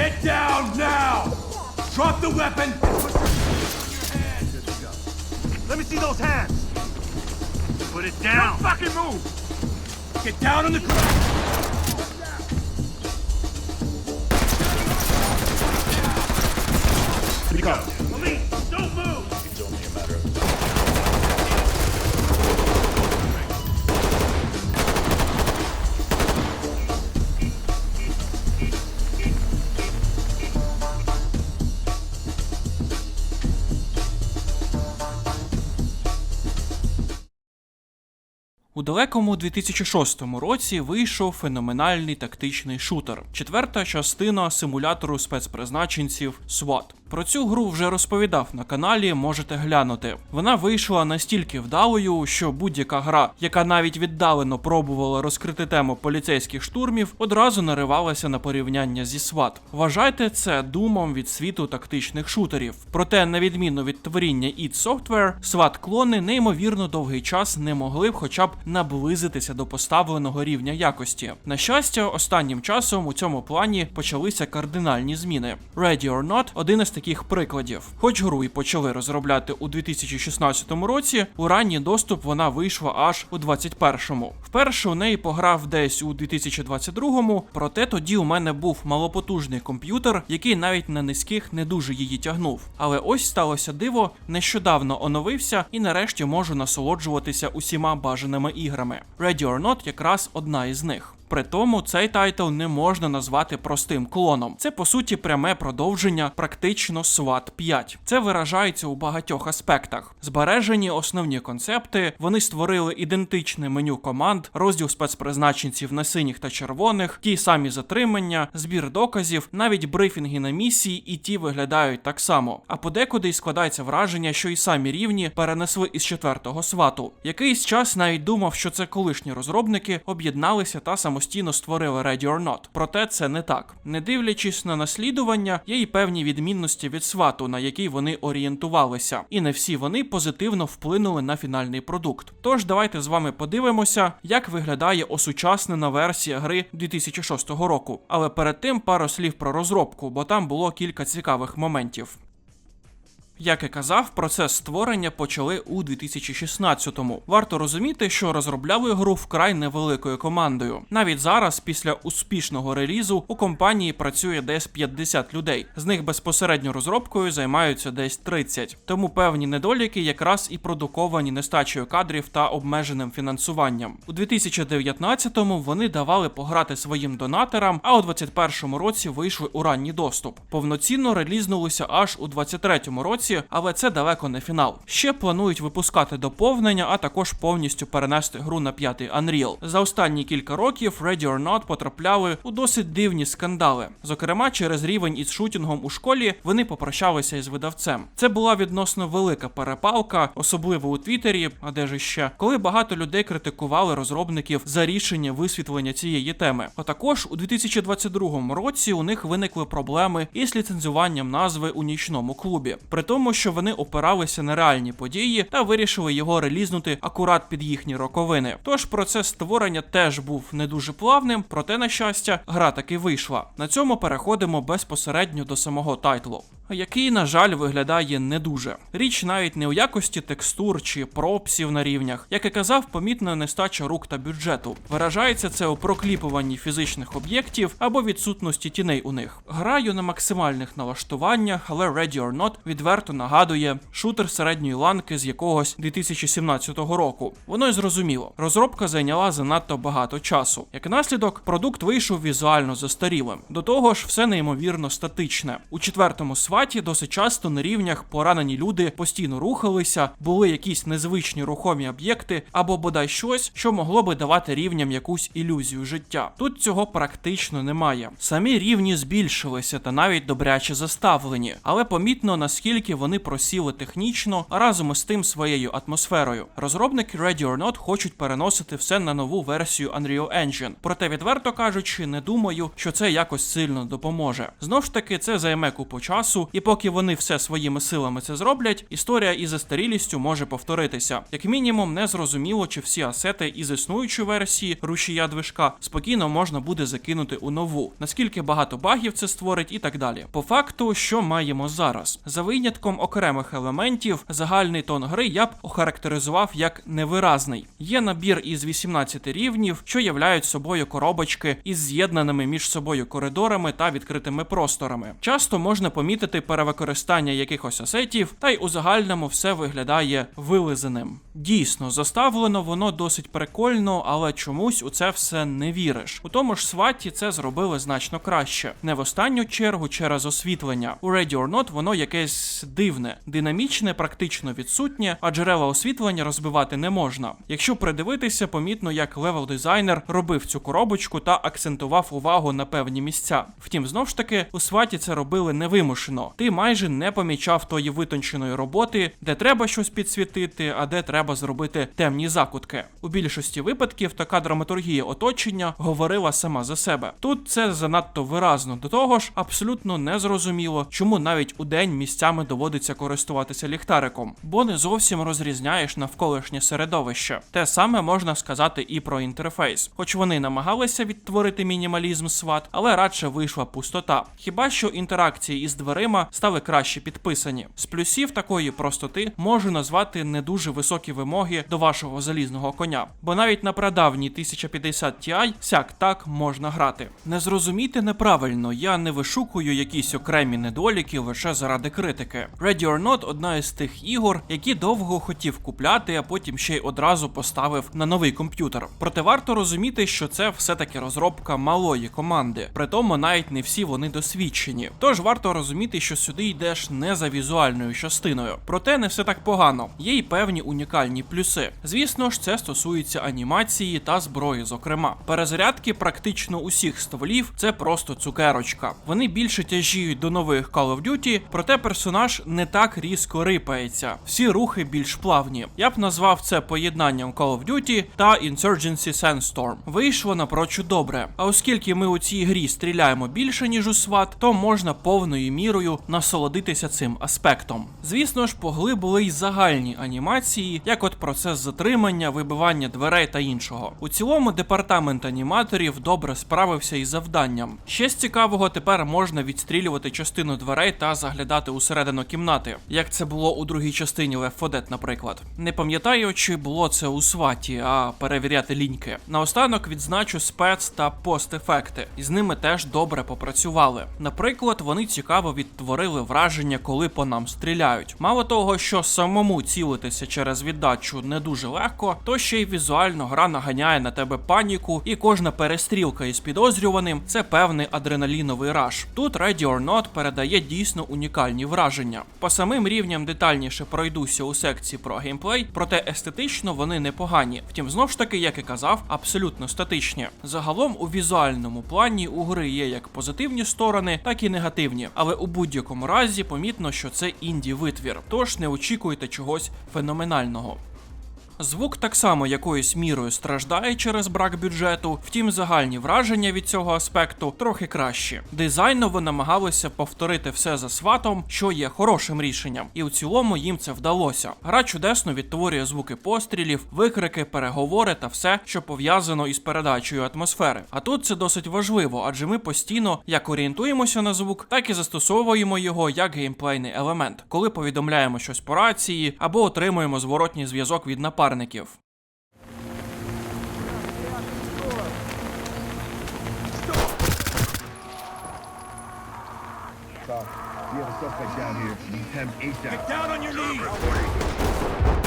Get down now! Drop the weapon and put your hand. Good to go. Let me see those hands. Put it down. Don't fucking move! Get down on the ground! Go. Police, don't move. У далекому 2006 році вийшов феноменальний тактичний шутер, четверта частина симулятору спецпризначенців SWAT. Про цю гру вже розповідав на каналі, можете глянути. Вона вийшла настільки вдалою, що будь-яка гра, яка навіть віддалено пробувала розкрити тему поліцейських штурмів, одразу наривалася на порівняння зі SWAT. Вважайте це думом від світу тактичних шутерів. Проте, на відміну від творіння id Software, SWAT-клони неймовірно довгий час не могли б хоча б наблизитися до поставленого рівня якості. На щастя, останнім часом у цьому плані почалися кардинальні зміни. Ready or Not – один із таких прикладів. Хоч гру і почали розробляти у 2016 році, у ранній доступ вона вийшла аж у 2021-му. Вперше у неї пограв десь у 2022-му, проте тоді у мене був малопотужний комп'ютер, який навіть на низьких не дуже її тягнув. Але ось сталося диво, нещодавно оновився і нарешті можу насолоджуватися усіма бажаними іграми. Ready or Not якраз одна із них. При тому цей тайтл не можна назвати простим клоном. Це по суті пряме продовження практично SWAT 5. Це виражається у багатьох аспектах. Збережені основні концепти, вони створили ідентичне меню команд, розділ спецпризначенців на синіх та червоних, ті самі затримання, збір доказів, навіть брифінги на місії, і ті виглядають так само. А подекуди й складається враження, що і самі рівні перенесли із четвертого свату. Якийсь час навіть думав, що це колишні розробники об'єдналися та самостійно створили Ready or Not. Проте це не так. Не дивлячись на наслідування, є й певні відмінності від свату, на який вони орієнтувалися, і не всі вони позитивно вплинули на фінальний продукт. Тож давайте з вами подивимося, як виглядає осучаснена версія гри 2006 року. Але перед тим пару слів про розробку, бо там було кілька цікавих моментів. Як і казав, процес створення почали у 2016-му. Варто розуміти, що розробляли гру вкрай невеликою командою. Навіть зараз, після успішного релізу, у компанії працює десь 50 людей. З них безпосередньо розробкою займаються десь 30. Тому певні недоліки якраз і продуковані нестачею кадрів та обмеженим фінансуванням. У 2019-му вони давали пограти своїм донаторам, а у 2021 році вийшли у ранній доступ. Повноцінно релізнулися аж у 2023 році, але це далеко не фінал. Ще планують випускати доповнення, а також повністю перенести гру на п'ятий Unreal. За останні кілька років Ready or Not потрапляли у досить дивні скандали. Зокрема, через рівень із шутінгом у школі вони попрощалися із видавцем. Це була відносно велика перепалка, особливо у Твіттері, а де ж іще, коли багато людей критикували розробників за рішення висвітлення цієї теми. А також у 2022 році у них виникли проблеми із ліцензуванням назви у нічному клубі, при тому, що вони опиралися на реальні події та вирішили його релізнути акурат під їхні роковини. Тож процес створення теж був не дуже плавним, проте, на щастя, гра таки вийшла. На цьому переходимо безпосередньо до самого тайтлу. Який, на жаль, виглядає не дуже. Річ навіть не у якості текстур чи пропсів на рівнях, як і казав, помітна нестача рук та бюджету. Виражається це у прокліпуванні фізичних об'єктів або відсутності тіней у них. Граю на максимальних налаштуваннях, але Ready or Not відверто нагадує шутер середньої ланки з якогось 2017 року. Воно й зрозуміло. Розробка зайняла занадто багато часу. Як наслідок, продукт вийшов візуально застарілим. До того ж, все неймовірно статичне. У четвертому сваті досить часто на рівнях поранені люди постійно рухалися, були якісь незвичні рухомі об'єкти або бодай щось, що могло би давати рівням якусь ілюзію життя. Тут цього практично немає. Самі рівні збільшилися та навіть добряче заставлені, але помітно наскільки вони просіли технічно, разом із тим своєю атмосферою. Розробники Ready or Not хочуть переносити все на нову версію Unreal Engine. Проте, відверто кажучи, не думаю, що це якось сильно допоможе. Знов ж таки, це займе купу часу і поки вони все своїми силами це зроблять, історія із застарілістю може повторитися. Як мінімум, не зрозуміло, чи всі асети із існуючої версії рушія движка спокійно можна буде закинути у нову, наскільки багато багів це створить і так далі. По факту, що маємо зараз? За винятком окремих елементів, загальний тон гри я б охарактеризував як невиразний. Є набір із 18 рівнів, що являють собою коробочки із з'єднаними між собою коридорами та відкритими просторами. Часто можна помітити перевикористання якихось асетів, та й у загальному все виглядає вилизаним. Дійсно, заставлено воно досить прикольно, але чомусь у це все не віриш. У тому ж сваті це зробили значно краще. Не в останню чергу через освітлення. У Ready or Not воно якесь дивне, динамічне, практично відсутнє, а джерела освітлення розбивати не можна. Якщо придивитися, помітно, як левел дизайнер робив цю коробочку та акцентував увагу на певні місця. Втім, знов ж таки, у сваті це робили невимушено. Ти майже не помічав тої витонченої роботи, де треба щось підсвітити, а де треба зробити темні закутки. У більшості випадків така драматургія оточення говорила сама за себе. Тут це занадто виразно. До того ж, абсолютно незрозуміло, чому навіть у день місцями доводиться користуватися ліхтариком, бо не зовсім розрізняєш навколишнє середовище. Те саме можна сказати і про інтерфейс, хоч вони намагалися відтворити мінімалізм SWAT, але радше вийшла пустота. Хіба що інтеракції із дверима стали краще підписані. З плюсів такої простоти можу назвати не дуже високі вимоги до вашого залізного коня, бо навіть на прадавній 1050 Ti сяк так можна грати. Не зрозуміти неправильно, я не вишукую якісь окремі недоліки лише заради критики. Ready or Not одна із тих ігор, які довго хотів купляти, а потім ще й одразу поставив на новий комп'ютер. Проте варто розуміти, що це все-таки розробка малої команди, при тому навіть не всі вони досвідчені. Тож варто розуміти, що сюди йдеш не за візуальною частиною. Проте не все так погано. Є й певні унікальні плюси. Звісно ж, це стосується анімації та зброї, зокрема. Перезарядки практично усіх стволів це просто цукерочка. Вони більше тяжіють до нових Call of Duty, проте персонаж не так різко рипається. Всі рухи більш плавні. Я б назвав це поєднанням Call of Duty та Insurgency Sandstorm. Вийшло напрочуд добре. А оскільки ми у цій грі стріляємо більше, ніж у SWAT, то можна повною мірою насолодитися цим аспектом. Звісно ж, поглибили й загальні анімації, як от процес затримання, вибивання дверей та іншого. У цілому департамент аніматорів добре справився із завданням. Ще з цікавого тепер можна відстрілювати частину дверей та заглядати усередину кімнати, як це було у другій частині Left 4 Dead, наприклад. Не пам'ятаю, чи було це у сваті, а перевіряти ліньки. Наостанок відзначу спец та постефекти, і з ними теж добре попрацювали. Наприклад, вони цікаво відтворили враження, коли по нам стріляють. Мало того, що самому цілитися через віддачу не дуже легко, то ще й візуально гра наганяє на тебе паніку, і кожна перестрілка із підозрюваним це певний адреналіновий раш. Тут Ready or Not передає дійсно унікальні враження. По самим рівням детальніше пройдуся у секції про геймплей, проте естетично вони непогані. Втім, знов ж таки, як і казав, абсолютно статичні. Загалом у візуальному плані у гри є як позитивні сторони, так і негативні, але у будь-якому разі помітно, що це інді витвір, тож не очікуйте чогось феноменального. Звук так само якоюсь мірою страждає через брак бюджету, втім загальні враження від цього аспекту трохи кращі. Дизайново намагалися повторити все за сватом, що є хорошим рішенням, і у цілому їм це вдалося. Гра чудесно відтворює звуки пострілів, викрики, переговори та все, що пов'язано із передачею атмосфери. А тут це досить важливо, адже ми постійно як орієнтуємося на звук, так і застосовуємо його як геймплейний елемент, коли повідомляємо щось по рації або отримуємо зворотній зв'язок від напарників. Stop. We have a suspect down here. Need him ASAP. Down on your knees!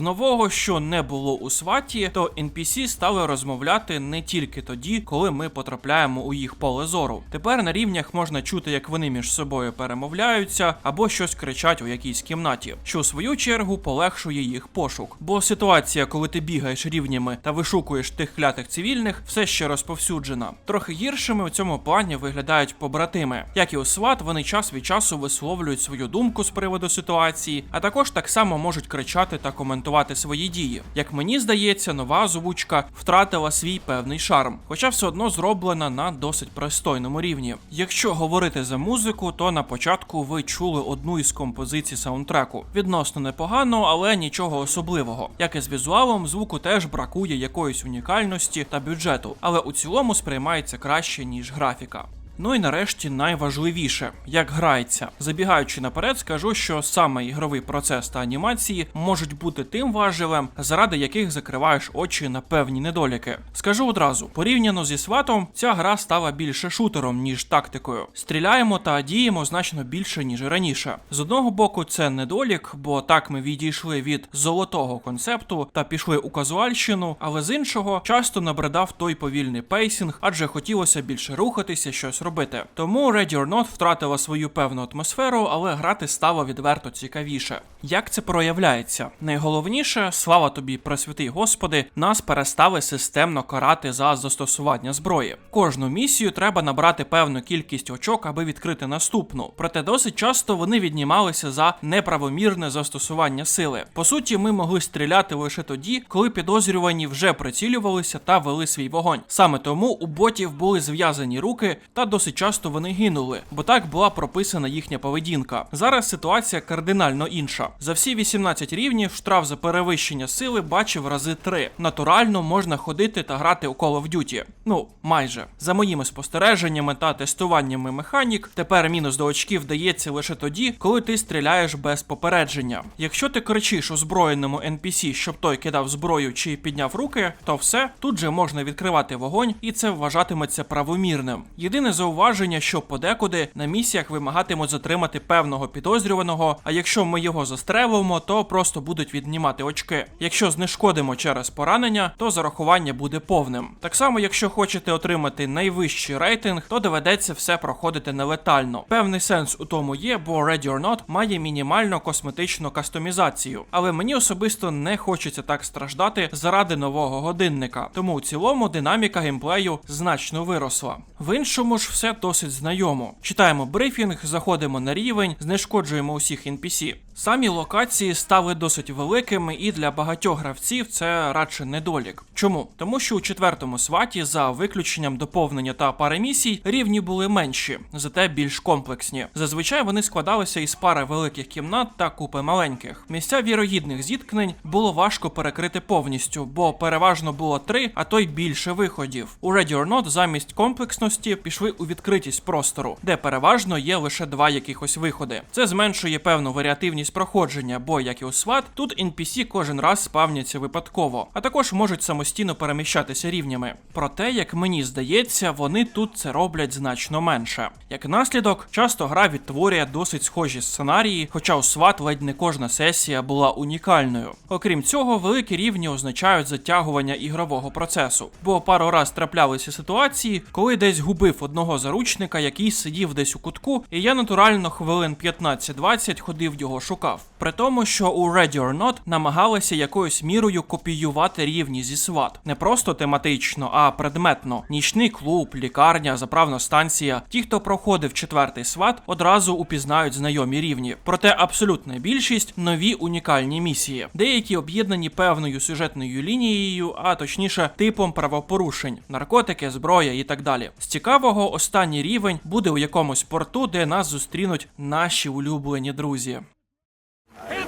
Нового, що не було у сваті, то NPC стали розмовляти не тільки тоді, коли ми потрапляємо у їх поле зору. Тепер на рівнях можна чути, як вони між собою перемовляються або щось кричать у якійсь кімнаті, що в свою чергу полегшує їх пошук. Бо ситуація, коли ти бігаєш рівнями та вишукуєш тих клятих цивільних, все ще розповсюджена. Трохи гіршими у цьому плані виглядають побратими. Як і у сват, вони час від часу висловлюють свою думку з приводу ситуації, а також так само можуть кричати та коментувати свої дії. Як мені здається, нова озвучка втратила свій певний шарм, хоча все одно зроблена на досить пристойному рівні. Якщо говорити за музику, то на початку ви чули одну із композицій саундтреку. Відносно непогано, але нічого особливого. Як і з візуалом, звуку теж бракує якоїсь унікальності та бюджету, але у цілому сприймається краще ніж графіка. Ну і нарешті найважливіше, як грається. Забігаючи наперед, скажу, що саме ігровий процес та анімації можуть бути тим важелем, заради яких закриваєш очі на певні недоліки. Скажу одразу, порівняно зі сватом, ця гра стала більше шутером, ніж тактикою. Стріляємо та діємо значно більше, ніж раніше. З одного боку, це недолік, бо так ми відійшли від золотого концепту та пішли у казуальщину, але з іншого часто набридав той повільний пейсінг, адже хотілося більше рухатися, щось робити. Тому Ready or Not втратила свою певну атмосферу, але грати стало відверто цікавіше. Як це проявляється? Найголовніше, слава тобі, просвятий Господи, нас перестали системно карати за застосування зброї. Кожну місію треба набрати певну кількість очок, аби відкрити наступну. Проте досить часто вони віднімалися за неправомірне застосування сили. По суті, ми могли стріляти лише тоді, коли підозрювані вже прицілювалися та вели свій вогонь. Саме тому у ботів були зв'язані руки, та досить часто вони гинули, бо так була прописана їхня поведінка. Зараз ситуація кардинально інша. За всі 18 рівнів штраф за перевищення сили бачив рази 3. Натурально можна ходити та грати у Call of Duty. Ну, майже. За моїми спостереженнями та тестуваннями механік, тепер мінус до очків дається лише тоді, коли ти стріляєш без попередження. Якщо ти кричиш озброєному NPC, щоб той кидав зброю чи підняв руки, то все тут же можна відкривати вогонь, і це вважатиметься правомірним. Єдине зауваження, що подекуди на місіях вимагатимуть затримати певного підозрюваного, а якщо ми його застрелимо, то просто будуть віднімати очки. Якщо знешкодимо через поранення, то зарахування буде повним. Так само, якщо хочете отримати найвищий рейтинг, то доведеться все проходити нелетально. Певний сенс у тому є, бо Ready or Not має мінімально косметичну кастомізацію, але мені особисто не хочеться так страждати заради нового годинника. Тому у цілому динаміка геймплею значно виросла. В іншому ж все досить знайомо. Читаємо брифінг, заходимо на рівень, знешкоджуємо усіх NPC. Самі локації стали досить великими, і для багатьох гравців це радше недолік. Чому? Тому що у четвертому сваті, за виключенням доповнення та пари місій, рівні були менші, зате більш комплексні. Зазвичай вони складалися із пари великих кімнат та купи маленьких. Місця вірогідних зіткнень було важко перекрити повністю, бо переважно було три, а то й більше виходів. У Ready or Not замість комплексності пішли у відкритість простору, де переважно є лише два якихось виходи. Це зменшує певну варіативність проходження, бо як і у SWAT, тут NPC кожен раз спавняться випадково, а також можуть самостійно переміщатися рівнями. Проте, як мені здається, вони тут це роблять значно менше. Як наслідок, часто гра відтворює досить схожі сценарії, хоча у SWAT ледь не кожна сесія була унікальною. Окрім цього, великі рівні означають затягування ігрового процесу, бо пару раз траплялися ситуації, коли десь губив одного заручника, який сидів десь у кутку, і я натурально хвилин 15-20 ходив його шукав. При тому, що у Ready or Not намагалися якоюсь мірою копіювати рівні зі SWAT. не просто тематично, а предметно. Нічний клуб, лікарня, заправна станція. Ті, хто проходив четвертий SWAT, одразу упізнають знайомі рівні. Проте абсолютна більшість нові унікальні місії. Деякі об'єднані певною сюжетною лінією, а точніше типом правопорушень, наркотики, зброя і так далі. З цікавого, останній рівень буде у якомусь порту, де нас зустрінуть наші улюблені друзі.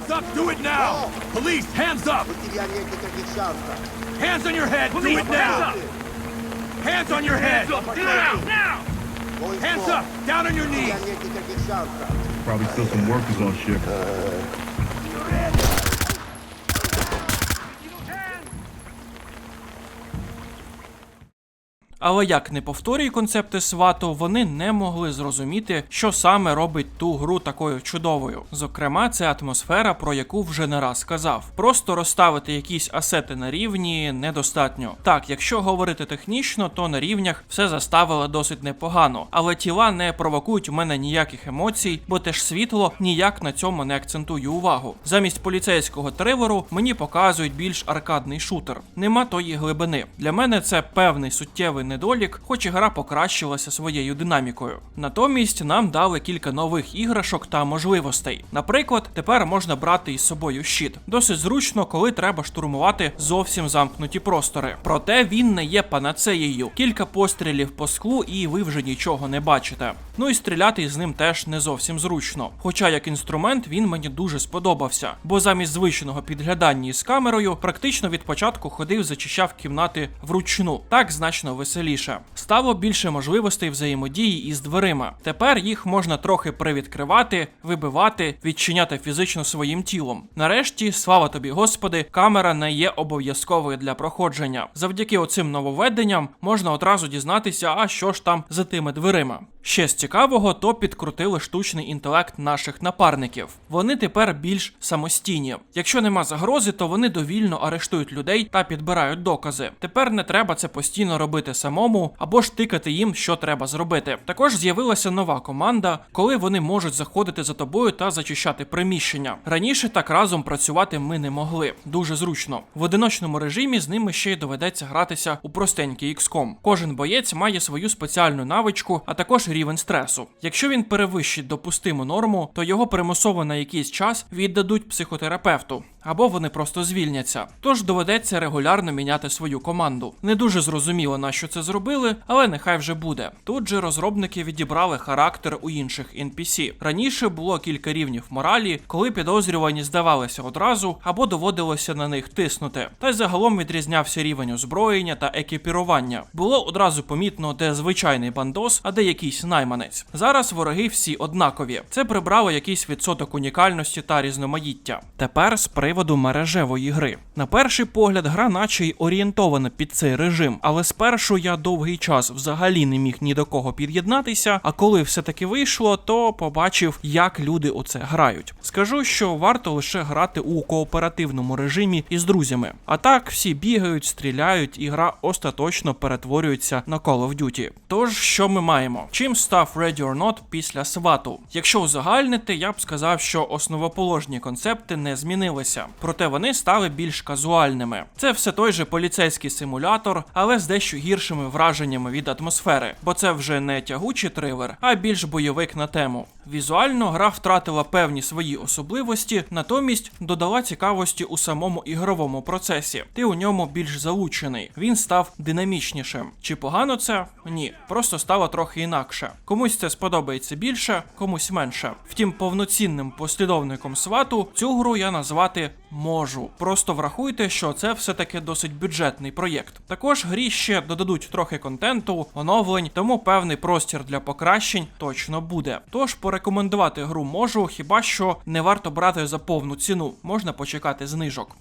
Hands up, do it now! Police, hands up! Hands on your head, do it now! Hands, hands on your head! Hands up, now! Now! Hands up, down on your knees! Probably still some workers on shift. Але як не повторює концепти свату, вони не могли зрозуміти, що саме робить ту гру такою чудовою. Зокрема, це атмосфера, про яку вже не раз казав. Просто розставити якісь асети на рівні недостатньо. Так, якщо говорити технічно, то на рівнях все заставило досить непогано, але тіла не провокують у мене ніяких емоцій, бо теж світло ніяк на цьому не акцентує увагу. Замість поліцейського триверу мені показують більш аркадний шутер. Нема тої глибини. Для мене це певний суттєвий недолік, хоч і гра покращилася своєю динамікою. Натомість нам дали кілька нових іграшок та можливостей. Наприклад, тепер можна брати із собою щит. Досить зручно, коли треба штурмувати зовсім замкнуті простори. Проте він не є панацеєю. Кілька пострілів по склу, і ви вже нічого не бачите. Ну і стріляти з ним теж не зовсім зручно. Хоча як інструмент він мені дуже сподобався, бо замість звичного підглядання із камерою практично від початку ходив, зачищав кімнати вручну. Так значно веселіше. Стало більше можливостей взаємодії із дверима. Тепер їх можна трохи привідкривати, вибивати, відчиняти фізично своїм тілом. Нарешті, слава тобі, господи, камера не є обов'язковою для проходження. Завдяки оцим нововведенням можна одразу дізнатися, а що ж там за тими дверима. Ще з цікавого, то підкрутили штучний інтелект наших напарників. Вони тепер більш самостійні. Якщо нема загрози, то вони довільно арештують людей та підбирають докази. Тепер не треба це постійно робити самому або ж тикати їм, що треба зробити. Також з'явилася нова команда, коли вони можуть заходити за тобою та зачищати приміщення. Раніше так разом працювати ми не могли. Дуже зручно. В одиночному режимі з ними ще й доведеться гратися у простенький XCOM. Кожен боєць має свою спеціальну навичку, а також рівень стресу. Якщо він перевищить допустиму норму, то його примусово на якийсь час віддадуть психотерапевту. Або вони просто звільняться. Тож доведеться регулярно міняти свою команду. Не дуже зрозуміло, на що це зробили, але нехай вже буде. Тут же розробники відібрали характер у інших NPC. Раніше було кілька рівнів моралі, коли підозрювані здавалися одразу або доводилося на них тиснути. Та й загалом відрізнявся рівень озброєння та екіпірування. Було одразу помітно, де звичайний бандос, а де якийсь найманець. Зараз вороги всі однакові. Це прибрало якийсь відсоток унікальності та різноманіття. Тепер з приводу мережевої гри. На перший погляд, гра наче й орієнтована під цей режим, але спершу я довгий час взагалі не міг ні до кого під'єднатися. А коли все таки вийшло, то побачив, як люди у це грають. Скажу, що варто лише грати у кооперативному режимі із друзями. А так всі бігають, стріляють, і гра остаточно перетворюється на Call of Duty. Тож, що ми маємо? Чим став Ready or Not після свату? Якщо узагальнити, я б сказав, що основоположні концепти не змінилися, проте вони стали більш казуальними. Це все той же поліцейський симулятор, але з дещо гіршими враженнями від атмосфери, бо це вже не тягучий трилер, а більш бойовик на тему. Візуально гра втратила певні свої особливості, натомість додала цікавості у самому ігровому процесі. Ти у ньому більш залучений. Він став динамічнішим. Чи погано це? Ні, просто стало трохи інакше. Комусь це сподобається більше, комусь менше. Втім, повноцінним послідовником свату цю гру я назвати можу. Просто врахуйте, що це все-таки досить бюджетний проєкт. Також грі ще додадуть трохи контенту, оновлень, тому певний простір для покращень точно буде. Тож порекомендувати гру можу, хіба що не варто брати за повну ціну, можна почекати знижок.